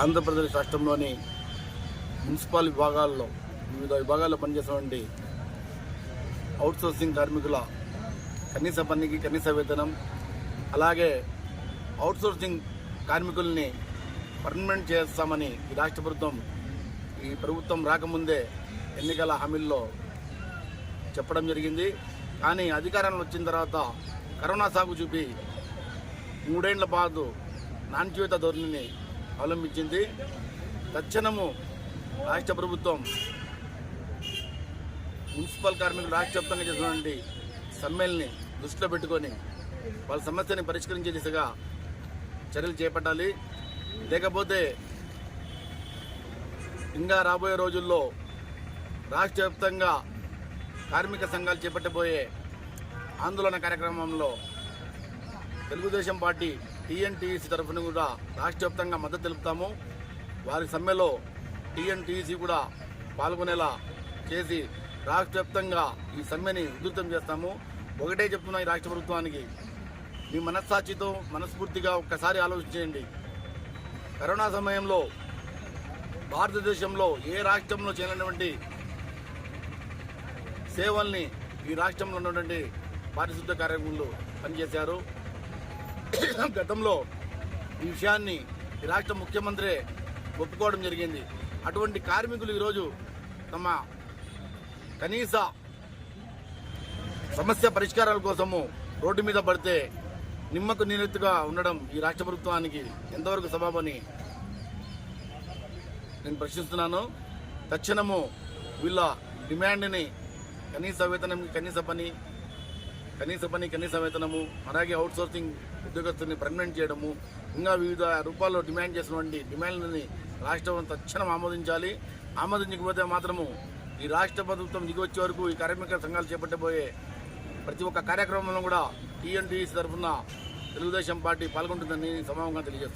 ఆంధ్రప్రదేశ్ రాష్ట్రంలోని మున్సిపల్ విభాగాల్లో వివిధ విభాగాల్లో పనిచేసేటువంటి అవుట్సోర్సింగ్ కార్మికుల కనీస పనికి కనీస వేతనం అలాగే అవుట్సోర్సింగ్ కార్మికుల్ని పర్మనెంట్ చేస్తామని ఈ రాష్ట్ర ప్రభుత్వం ఈ ప్రభుత్వం రాకముందే ఎన్నికల హామీల్లో చెప్పడం జరిగింది. కానీ అధికారంలో వచ్చిన తర్వాత కరోనా సాగు చూపి మూడేళ్ళ పాటు నాణ్యత ధోరణిని అవలంబించింది. తక్షణము రాష్ట్ర ప్రభుత్వం మున్సిపల్ కార్మికులు రాష్ట్ర వ్యాప్తంగా చేసినటువంటి సమ్మెల్ని దృష్టిలో పెట్టుకొని వాళ్ళ సమస్యని పరిష్కరించే దిశగా చర్యలు చేపట్టాలి. లేకపోతే ఇంకా రాబోయే రోజుల్లో రాష్ట్ర వ్యాప్తంగా కార్మిక సంఘాలు చేపట్టబోయే ఆందోళన కార్యక్రమంలో తెలుగుదేశం పార్టీ టీఎన్టీసీ తరఫున కూడా రాష్ట్ర వ్యాప్తంగా మద్దతు తెలుపుతాము. వారి సమ్మెలో టీఎన్టీసీ కూడా పాల్గొనేలా చేసి రాష్ట్ర వ్యాప్తంగా ఈ సమ్మెని ఉధృతం చేస్తాము. ఒకటే చెప్తున్నా ఈ రాష్ట్ర ప్రభుత్వానికి. మీ మనస్సాక్షితో మనస్ఫూర్తిగా ఒక్కసారి ఆలోచించండి కరోనా సమయంలో భారతదేశంలో ఏ రాష్ట్రంలో చేయనటువంటి సేవల్ని ఈ రాష్ట్రంలో ఉన్నటువంటి పారిశుద్ధ కార్యక్రమంలో పనిచేశారు. గతంలో ఈ విషయాన్ని ఈ రాష్ట్ర ముఖ్యమంత్రి ఒప్పుకోవడం జరిగింది. అటువంటి కార్మికులు ఈరోజు తమ కనీస సమస్య పరిష్కారాల కోసము రోడ్డు మీద పడితే నిమ్మకు నీరెత్తుగా ఉండడం ఈ రాష్ట్ర ప్రభుత్వానికి ఎంతవరకు సబాబని నేను ప్రశ్నిస్తున్నాను. తక్షణము వీళ్ళ డిమాండ్ని కనీస వేతనం కనీస పని కనీస పని కనీస వేతనము అలాగే అవుట్సోర్సింగ్ ఉద్యోగస్తుల్ని పర్మనెంట్ చేయడము ఇంకా వివిధ రూపాల్లో డిమాండ్ చేసినటువంటి డిమాండ్లని రాష్ట్రం తక్షణం ఆమోదించాలి. ఆమోదించకపోతే మాత్రము ఈ రాష్ట్ర ప్రభుత్వం దిగి వచ్చే వరకు ఈ కార్మిక సంఘాలు చేపట్టబోయే ప్రతి ఒక్క కార్యక్రమంలో కూడా టీఎన్టీసీ తరఫున తెలుగుదేశం పార్టీ పాల్గొంటుందని సమావంగా తెలియజేస్తుంది.